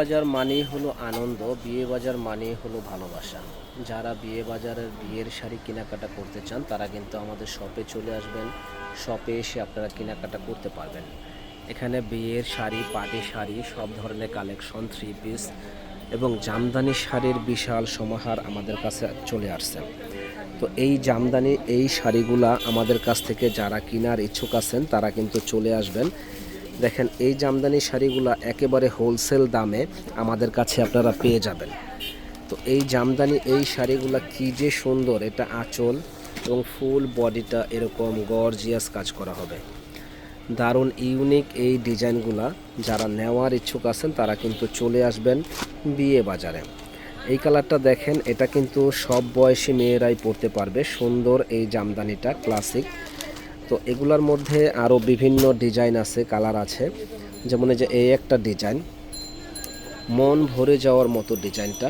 বাজার মানেই হলো আনন্দ বিয়ে বাজার মানেই হলো ভালোবাসা। যারা বিয়ে বাজারের বিয়ের শাড়ি কেনাকাটা করতে চান, তারা কিন্তু আমাদের শপে চলে আসবেন। শপে এসে আপনারা কেনাকাটা করতে পারবেন। এখানে বিয়ের শাড়ি, পাটি শাড়ি, সব ধরনের কালেকশন থ্রি পিস এবং জামদানি শাড়ির বিশাল সমাহার আমাদের কাছে চলে আসছে। তো এই জামদানি, এই শাড়িগুলা আমাদের কাছ থেকে যারা কেনার ইচ্ছুক আছেন, তারা কিন্তু চলে আসবেন। দেখেন, এই জামদানি শাড়িগুলা একেবারে হোলসেল দামে আমাদের কাছে আপনারা পেয়ে যাবেন। তো এই জামদানি, এই শাড়িগুলা কি যে সুন্দর, এটা আঁচল এবং ফুল বডিটা এরকম গর্জিয়াস কাজ করা হবে। দারুণ ইউনিক এই ডিজাইনগুলা, যারা নেওয়ার ইচ্ছুক আছেন, তারা কিন্তু চলে আসবেন বিয়ে বাজারে। এই কালারটা দেখেন, এটা কিন্তু সব বয়সী মেয়েরাই পরতে পারবে। সুন্দর এই জামদানিটা ক্লাসিক তো এগুলার মধ্যে আরও বিভিন্ন ডিজাইন আছে, কালার আছে। যেমন এই যে এই একটা ডিজাইন, মন ভরে যাওয়ার মতো ডিজাইনটা।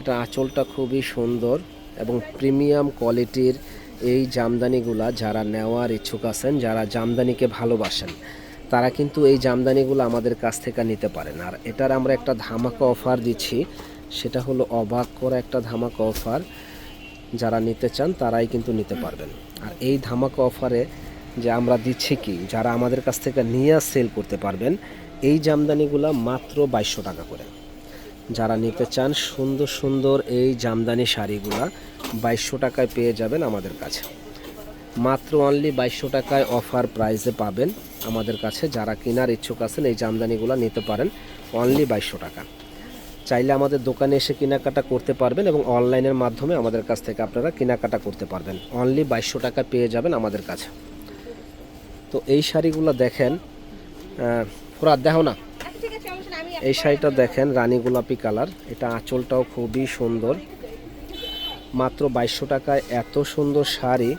এটা আঁচলটা খুবই সুন্দর এবং প্রিমিয়াম কোয়ালিটির এই জামদানিগুলা যারা নেওয়ার ইচ্ছুক আছেন, যারা জামদানিকে ভালোবাসেন, তারা কিন্তু এই জামদানিগুলো আমাদের কাছ থেকে নিতে পারেন। আর এটার আমরা একটা ধামাকা অফার দিচ্ছি, সেটা হলো অবাক করা একটা ধামাকা অফার। যারা নিতে চান, তারাই কিন্তু নিতে পারবেন। আর এই ধামাকা অফারে যে আমরা দিচ্ছি কি, যারা আমাদের কাছ থেকে নিয়ে সেল করতে পারবেন, এই জামদানিগুলো মাত্র বাইশশো টাকা করে। যারা নিতে চান সুন্দর সুন্দর এই জামদানি শাড়িগুলা বাইশশো টাকায় পেয়ে যাবেন আমাদের কাছে। মাত্র অনলি বাইশশো টাকায় অফার প্রাইসে পাবেন আমাদের কাছে। যারা কেনার ইচ্ছুক আছেন, এই জামদানিগুলো নিতে পারেন অনলি বাইশশো টাকা। চাইলে আমাদের দোকানে এসে কেনাকাটা করতে পারবেন এবং অনলাইনের মাধ্যমে আমাদের কাছ থেকে আপনারা কেনাকাটা করতে পারবেন। অনলি বাইশশো টাকা পেয়ে যাবেন আমাদের কাছে। তো এই শাড়িগুলো দেখেন ফোরাত দেখো না। এই শাড়িটা দেখেন, রানী গোলাপি কালার। এটা আঁচলটাও খুবই সুন্দর। মাত্র বাইশশো টাকায় এত সুন্দর শাড়ি,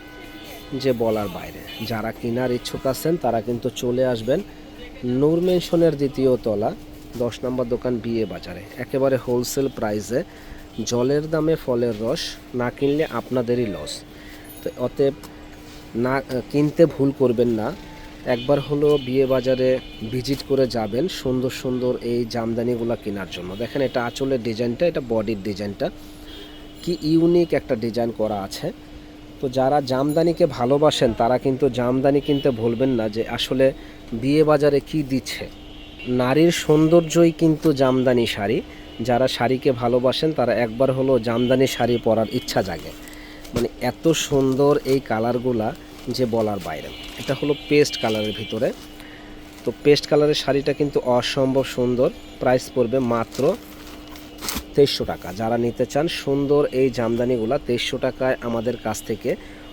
যে বলার বাইরে। যারা কেনার ইচ্ছুক আছেন, তারা কিন্তু চলে আসবেন নূর মেনশনের দ্বিতীয় তলা, দশ নম্বর দোকান বিয়ে বাজারে। একেবারে হোলসেল প্রাইসে জলের দামে ফলের রস, না কিনলে আপনাদেরই লস তো অতএব না কিনতে ভুল করবেন না। একবার হলো বিয়ে বাজারে ভিজিট করে যাবেন সুন্দর সুন্দর এই জামদানিগুলো কেনার জন্য। দেখেন এটা আঁচলের ডিজাইনটা, এটা বডির ডিজাইনটা। কি ইউনিক একটা ডিজাইন করা আছে। তো যারা জামদানিকে ভালোবাসেন, তারা কিন্তু জামদানি কিনতে ভুলবেন না যে আসলে বিয়ে বাজারে কি দিচ্ছে। নারীর সৌন্দর্যই কিন্তু জামদানি শাড়ি। যারা শাড়িকে ভালোবাসেন, তারা একবার হলো জামদানি শাড়ি পরার ইচ্ছা জাগে। মানে এত সুন্দর এই কালারগুলা যে বলার বাইরে। এটা হলো পেস্ট কালারের ভিতরে। তো পেস্ট কালারের শাড়িটা কিন্তু অসম্ভব সুন্দর। প্রাইস পড়বে মাত্র তেইশশো টাকা। যারা নিতে চান সুন্দর এই জামদানিগুলা তেইশশো টাকায় আমাদের কাছ থেকে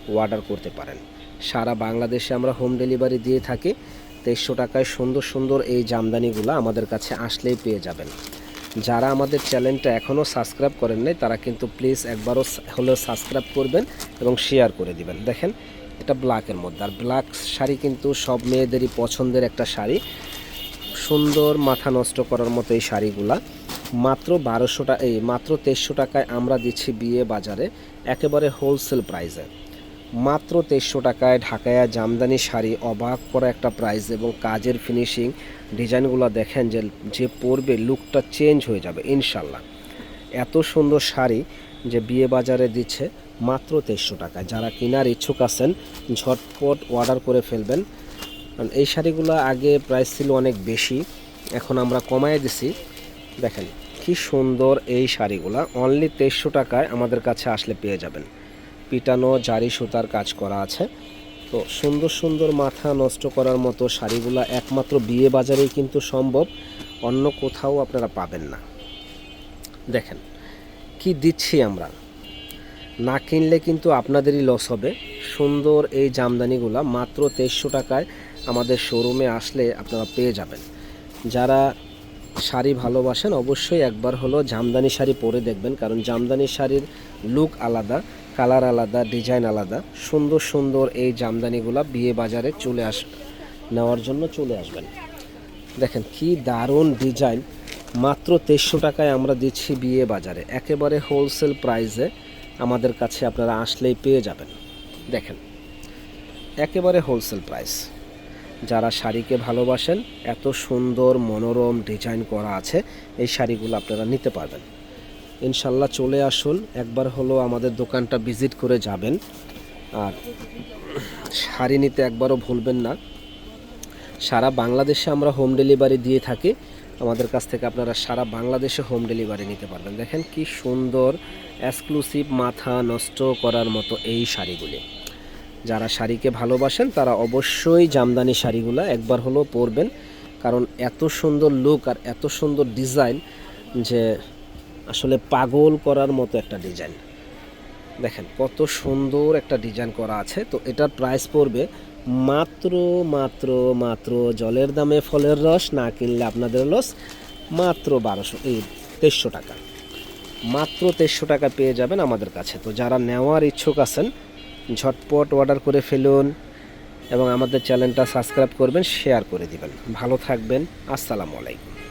অর্ডার করতে পারেন। সারা বাংলাদেশে আমরা হোম ডেলিভারি দিয়ে থাকি। তেইশশো টাকায় সুন্দর সুন্দর এই জামদানিগুলা আমাদের কাছে আসলেই পেয়ে যাবেন। যারা আমাদের চ্যানেলটা এখনও সাবস্ক্রাইব করেন নাই, তারা কিন্তু প্লিজ একবারও হলেও সাবস্ক্রাইব করবেন এবং শেয়ার করে দিবেন। দেখেন এটা ব্ল্যাকের মধ্যে। আর ব্ল্যাক শাড়ি কিন্তু সব মেয়েদেরই পছন্দের একটা শাড়ি। সুন্দর মাথা নষ্ট করার মতো এই শাড়িগুলা। মাত্র বারোশো টাকা এই মাত্র তেইশশো টাকায় আমরা দিচ্ছি বিয়ে বাজারে, একেবারে হোলসেল প্রাইসে মাত্র তেইশশো টাকায় ঢাকায়া জামদানি শাড়ি, অবাক করা একটা প্রাইস এবং কাজের ফিনিশিং ডিজাইনগুলো দেখেন যে যে পরবে লুকটা চেঞ্জ হয়ে যাবে, ইনশাল্লাহ। এত সুন্দর শাড়ি যে বিয়ে বাজারে দিচ্ছে মাত্র তেইশশো টাকায় যারা কেনার ইচ্ছুক আছেন, ঝটপট অর্ডার করে ফেলবেন। কারণ এই শাড়িগুলো আগে প্রাইস ছিল অনেক বেশি, এখন আমরা কমায় দিছি। দেখেন, কি সুন্দর এই শাড়িগুলো। অনলি তেইশশো টাকায় আমাদের কাছে আসলে পেয়ে যাবেন। পিটানো জারি সুতার কাজ করা আছে। তো সুন্দর সুন্দর মাথা নষ্ট করার মতো শাড়িগুলো একমাত্র বিয়ে বাজারেই কিন্তু সম্ভব, অন্য কোথাও আপনারা পাবেন না। দেখেন, কি দিচ্ছি আমরা? না কিনলে কিন্তু আপনাদেরই লস হবে। সুন্দর এই জামদানিগুলা মাত্র তেইশশো টাকায় আমাদের শোরুমে আসলে আপনারা পেয়ে যাবেন। যারা শাড়ি ভালোবাসেন অবশ্যই একবার হলো জামদানি শাড়ি পরে দেখবেন, কারণ জামদানি শাড়ির লুক আলাদা কালার আলাদা ডিজাইন আলাদা। সুন্দর সুন্দর এই জামদানিগুলা বিয়ে বাজারে চলে আস নেওয়ার জন্য চলে আসবেন। দেখেন কি দারুণ ডিজাইন মাত্র তেইশশো টাকায় আমরা দিচ্ছি বিয়ে বাজারে। একেবারে হোলসেল প্রাইসে আমাদের কাছে আপনারা আসলেই পেয়ে যাবেন। দেখেন, একেবারে হোলসেল প্রাইস যারা শাড়িকে ভালোবাসেন, এত সুন্দর মনোরম ডিজাইন করা আছে, এই শাড়িগুলো আপনারা নিতে পারবেন। ইনশাল্লাহ চলে আসুন, একবার হলো আমাদের দোকানটা ভিজিট করে যাবেন। আর শাড়ি নিতে একবারও ভুলবেন না। সারা বাংলাদেশে আমরা হোম ডেলিভারি দিয়ে থাকি। আমাদের কাছ থেকে আপনারা সারা বাংলাদেশে হোম ডেলিভারি নিতে পারবেন। দেখেন কি সুন্দর এক্সক্লুসিভ মাথা নষ্ট করার মতো এই শাড়িগুলি। যারা শাড়িকে ভালোবাসেন, তারা অবশ্যই জামদানি শাড়িগুলো একবার হলেও পরবেন। কারণ এত সুন্দর লুক আর এত সুন্দর ডিজাইন যে আসলে পাগল করার মতো একটা ডিজাইন দেখেন কত সুন্দর একটা ডিজাইন করা আছে। তো এটার প্রাইস পড়বে মাত্র মাত্র মাত্র জলের দামে ফলের রস, না কিনলে আপনাদের লস মাত্র বারোশো, এই তেইশশো টাকা। মাত্র তেইশশো টাকা পেয়ে যাবেন আমাদের কাছে। তো যারা নেওয়ার ইচ্ছুক আছেন, ঝটপট অর্ডার করে ফেলুন এবং আমাদের চ্যানেলটা সাবস্ক্রাইব করবেন শেয়ার করে দিবেন। ভালো থাকবেন, আসসালামু আলাইকুম।